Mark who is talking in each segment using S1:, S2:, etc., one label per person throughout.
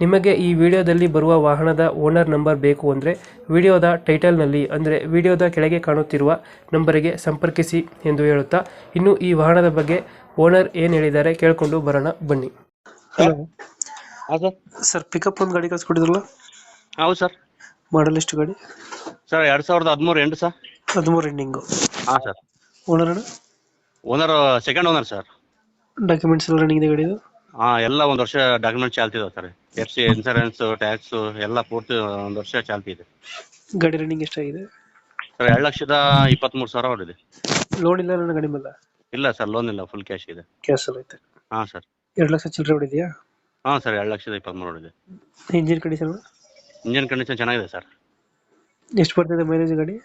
S1: ನಿಮಗೆ ಈ ವಿಡಿಯೋದಲ್ಲಿ ಬರುವ ವಾಹನದ ಓನರ್ ನಂಬರ್ ಬೇಕು ಅಂದರೆ ವಿಡಿಯೋದ ಟೈಟಲ್ನಲ್ಲಿ ಅಂದರೆ ವಿಡಿಯೋದ ಕೆಳಗೆ ಕಾಣುತ್ತಿರುವ ನಂಬರಿಗೆ ಸಂಪರ್ಕಿಸಿ ಎಂದು ಹೇಳುತ್ತಾ ಇನ್ನು ಈ ವಾಹನದ ಬಗ್ಗೆ ಓನರ್ ಏನು ಹೇಳಿದ್ದಾರೆ ಕೇಳಿಕೊಂಡು ಬರೋಣ ಬನ್ನಿ. ಹಲೋ
S2: ಹಾಂ ಸರ್.
S1: ಸರ್ ಪಿಕಪ್ ಒಂದು ಗಾಡಿ ಕಳ್ಸ್ಕೊಟ್ಟಿದ್ರಲ್ಲ
S2: ಹೌದು ಸರ್.
S1: ಮಾಡಲ್ ಎಷ್ಟು ಗಾಡಿ?
S2: ಸರ್ ಎರಡು ಸಾವಿರದ ಹದಿಮೂರು ಎಂಟು ಸರ್.
S1: ಹದಿಮೂರು ಎಂಡಿಂಗು
S2: ಹಾಂ ಸರ್.
S1: ಓನರ್ ಅಣ್ಣ?
S2: Owner second owner sir.
S1: Documents ಎಲ್ಲ ರನ್ನಿಂಗ್ ಇದೆ ಗಾಡಿದು?
S2: ಹಾಂ ಎಲ್ಲ ಒಂದು ವರ್ಷ document ಚಾಲ್ತಿದಾವೆ sir. F C insurance tax ಎಲ್ಲ ಪೂರ್ತಿ ಒಂದು ವರ್ಷ ಚಾಲ್ತಿ ಇದೆ.
S1: ಗಾಡಿ ರನ್ನಿಂಗ್ ಎಷ್ಟಾಗಿದೆ?
S2: ಸರ್ ಎರಡು ಲಕ್ಷದ ಇಪ್ಪತ್ಮೂರ್ ಸಾವಿರ ಹೊಡಿದೆ
S1: ಲೋನ್ ಇಲ್ಲ ನನ್ನ ಗಾಡಿ ಮೇಲೆ?
S2: ಇಲ್ಲ ಸರ್ ಲೋನ್ ಇಲ್ಲ ಫುಲ್ ಕ್ಯಾಶ್ ಇದೆ.
S1: ಕ್ಯಾಶ್ ಎಲ್ಲ ಐತೆ.
S2: ಹಾ ಸರ್.
S1: ಎರಡು ಲಕ್ಷ ಚಿಲ್ಲರೆ ಹೊಡಿದೆಯಾ?
S2: ಹಾ ಸರ್ ಎರಡು ಲಕ್ಷದ ಇಪ್ಪತ್ಮೂರು ಹೊಡಿದೆ
S1: ಇಂಜಿನ್ ಕಂಡೀಷನ್
S2: ಇಂಜಿನ್ ಕಂಡೀಷನ್ ಚೆನ್ನಾಗಿದೆ ಸರ್.
S1: ಎಷ್ಟು ಬರ್ತದೆ ಮೈಲೇಜ್ ಗಾಡಿ?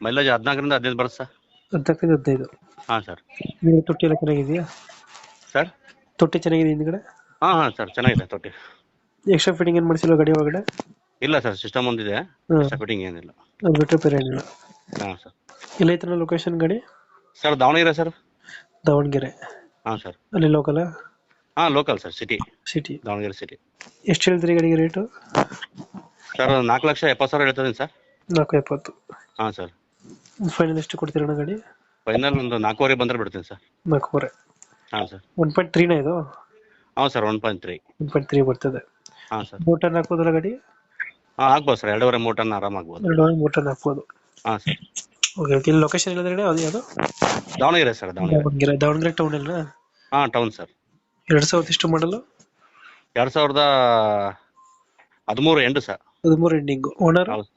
S2: ಮೈಲೇಜ್ ಹದಿನಾಲ್ಕರಿಂದ ಹದಿನೈದು ಬರುತ್ತೆ ಸರ್.
S1: ಹದಿನಾಲ್ಕರಿಂದ ಹದಿನೈದು.
S2: ಹಾಂ ಸರ್.
S1: ಹಿಂದ್ಗಡೆ ತೊಟ್ಟಿ ಎಲ್ಲ ಚೆನ್ನಾಗಿದೆಯಾ?
S2: ಸರ್?
S1: ತೊಟ್ಟಿ ಚೆನ್ನಾಗಿದೆ ಹಿಂದ್ಗಡೆ?
S2: ಹಾ ಹಾ ಸರ್ ಚೆನ್ನಾಗಿದೆ ತೊಟ್ಟಿ.
S1: ಎಕ್ಸ್ಟ್ರಾ ಫಿಟ್ಟಿಂಗ್ ಏನು ಮಾಡಿಸಿಲ್ಲ ಗಾಡಿ ಒಳಗಡೆ?
S2: ಇಲ್ಲ ಸರ್ ಸಿಸ್ಟಮ್ ಒಂದಿದೆ.
S1: ಎಕ್ಸ್ಟ್ರಾ
S2: ಫಿಟ್ಟಿಂಗ್ ಏನಿಲ್ಲ.
S1: ಅದು ಬಿಟ್ಟರೆ ಬೇರೆ ಏನಿಲ್ಲ.
S2: ಹಾ ಸರ್.
S1: ಎಲ್ಲ ಐತನ ಲೊಕೇಶನ್ ಗಾಡಿ?
S2: Sir Davanagere sir.
S1: ದಾವಣಗೆರೆ.
S2: ಹಾ ಸರ್.
S1: ಅಲ್ಲಿ ಲೋಕಲ್
S2: ಹಾ local sir city
S1: city
S2: Davanagere city
S1: ಎಷ್ಟು ಹೇಳ್ತೀರಿ ಗಾಡಿಗೆ ರೇಟು
S2: ಸರ್ ನಾಲ್ಕು ಲಕ್ಷ ಎಪ್ಪತ್ತು ಸಾವಿರ ಹೇಳ್ತಿದ್ದೀನಿ ಸರ್.
S1: ನಾಲ್ಕು ಎಪ್ಪತ್ತು.
S2: ಹಾ ಸರ್.
S1: ಫೈನಲ್ ಎಷ್ಟು ಕೊಡ್ತೀರಣ್ಣ ಗಾಡಿ?
S2: ಫೈನಲ್ ಒಂದು ನಾಲ್ಕೂವರೆ ಬಂದ್ರೆ ಬಿಡ್ತೀನಿ ಸರ್.
S1: ನಾಲ್ಕೂವರೆ.
S2: ಹಾಂ ಸರ್
S1: ಒನ್ ಪಾಯಿಂಟ್ ತ್ರೀನ ಇದು?
S2: ಹಾಂ sir one point three
S1: one point three ಬರ್ತದೆ.
S2: ಹಾಂ ಸರ್
S1: ಮೋಟರ್ ಹಾಕೋದ್ರ ಗಾಡಿ?
S2: ಹಾಂ ಆಗ್ಬೋದು ಸರ್ ಎರಡೂವರೆ ಮೋಟರ್ನ ಆರಾಮ ಆಗ್ಬೋದು
S1: ಎರಡು ಮೋಟರ್ ಹಾಕ್ಬೋದು.
S2: ಹಾಂ ಸರ್
S1: ಓಕೆ ಓಕೆ ಇಲ್ಲಿ ಲೊಕೇಶನ್ ಹೇಳಿದ್ರೆ ಅದು ಯಾವುದು?
S2: ದಾವಣಗೆರೆ ಸರ್ ದಾವಣಗೆರೆ.
S1: ದಾವಣಗೆರೆ ದಾವಣಗೆರೆ ಟೌನ್ ಅಲ್ಲ
S2: ಹಾಂ ಟೌನ್ ಸರ್
S1: ಎರಡು ಸಾವಿರದ ಎಷ್ಟು ಮಾಡಲು
S2: ಎರಡು ಸಾವಿರದ ಹದಿಮೂರು ಎಂಟು ಸರ್
S1: ಹದಿಮೂರು ಎಂಡಿಂಗು ಓನರ್
S2: ಹೌದು.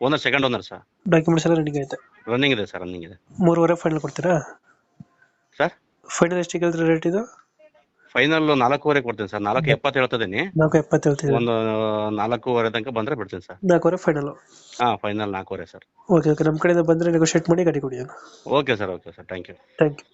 S2: Owner second owner sir
S1: documents ಎಲ್ಲ ರನ್ನಿಂಗ್ ಐತೆ.
S2: ರನ್ನಿಂಗ್ ಇದೆ ಸರ್ ರನ್ನಿಂಗ್ ಇದೆ.
S1: ಮೂರುವರೆ ಫೈನಲ್ ಕೊಡ್ತೀರಾ?
S2: ಸರ್
S1: ಫೈನಲ್ ಎಷ್ಟಿಗೆ ಹೇಳ್ತೀರಾ ರೇಟ್ ಇದು?
S2: ಫೈನಲ್ ನಾಲ್ಕೂವರೆ ಕೊಡ್ತೀನಿ ಸರ್. ನಾಲ್ಕು ಎಪ್ಪತ್ತು ಹೇಳ್ತಿದ್ದೀನಿ.
S1: ನಾಲ್ಕು ಎಪ್ಪತ್ತು ಹೇಳ್ತಿದ್ದೀರಾ?
S2: ಒಂದು ನಾಲ್ಕೂವರೆ ತನಕ ಬಂದರೆ ಬಿಡ್ತೀನಿ ಸರ್.
S1: ನಾಲ್ಕೂವರೆ ಫೈನಲ್
S2: ಹಾಂ ಫೈನಲ್ ನಾಲ್ಕೂವರೆ ಸರ್.
S1: ಓಕೆ ಓಕೆ ನಮ್ಮ ಕಡೆಯಿಂದ ಬಂದರೆ ನೆಗೋಷಿಯೇಟ್ ಮಾಡಿ ಗಾಡಿ ಕೊಡಿ
S2: okay sir okay sir. Thank you
S1: thank you